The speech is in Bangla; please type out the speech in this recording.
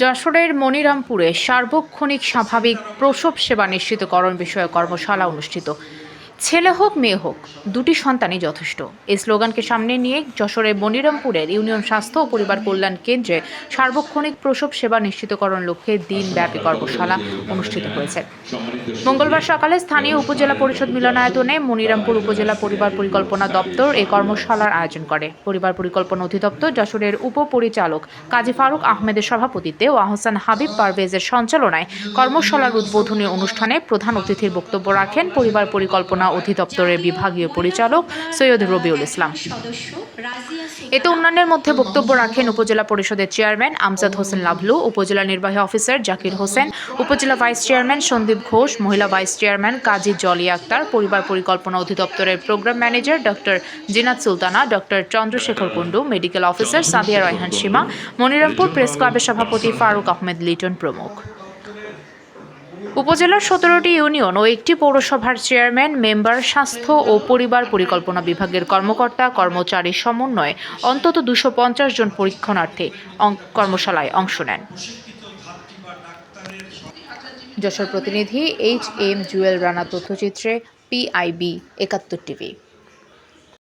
যশোরের মনিরামপুরে সার্বক্ষণিক স্বাভাবিক প্রসব সেবা নিশ্চিতকরণ বিষয়ে কর্মশালা অনুষ্ঠিত। ছেলে হোক, মেয়ে হোক, দুটি সন্তানই যথেষ্ট। এই স্লোগানকে সামনে নিয়ে যশোরের মনিরামপুরের ইউনিয়ন স্বাস্থ্য ও পরিবার কল্যাণ কেন্দ্রে সার্বক্ষণিক প্রসব সেবা নিশ্চিতকরণ লক্ষ্যে দিনব্যাপী কর্মশালা অনুষ্ঠিত হয়েছে। মঙ্গলবার সকালে স্থানীয় উপজেলা পরিষদ মিলনায়তনে মনিরামপুর উপজেলা পরিবার পরিকল্পনা দপ্তর এই কর্মশালার আয়োজন করে। পরিবার পরিকল্পনা অধিদপ্তর যশোরের উপপরিচালক কাজী ফারুক আহমেদের সভাপতিত্বে ও আহসান হাবিব পারভেজের সঞ্চালনায় কর্মশালার উদ্বোধনী অনুষ্ঠানে প্রধান অতিথির বক্তব্য রাখেন পরিবার পরিকল্পনা অধিদপ্তরের বিভাগীয় পরিচালক সৈয়দ রবিউল ইসলাম। এতে অন্যান্যের মধ্যে বক্তব্য রাখেন উপজেলা পরিষদের চেয়ারম্যান আমজাদ হোসেন লাভলু, উপজেলা নির্বাহী অফিসার জাকির হোসেন, উপজেলা ভাইস চেয়ারম্যান সন্দীপ ঘোষ, মহিলা ভাইস চেয়ারম্যান কাজী জলি আক্তার, পরিবার পরিকল্পনা অধিদপ্তরের programme manager doctor Zinat Sultana, doctor Chandrasekhar Kundu, medical officer Sadia Rayhan Sima, Monirampur press ক্লাবের সভাপতি ফারুক আহমেদ লিটন প্রমুখ। উপজেলার সতেরোটি ইউনিয়ন ও একটি পৌরসভার চেয়ারম্যান, মেম্বার, স্বাস্থ্য ও পরিবার পরিকল্পনা বিভাগের কর্মকর্তা, কর্মচারী সমন্বয়ে অন্তত দুশো পঞ্চাশ জন পরীক্ষণার্থী কর্মশালায় অংশ নেন। যশোর প্রতিনিধি এইচ এম জুয়েল রানা তথ্যচিত্রে, পিআইবি একাত্তর টিভি।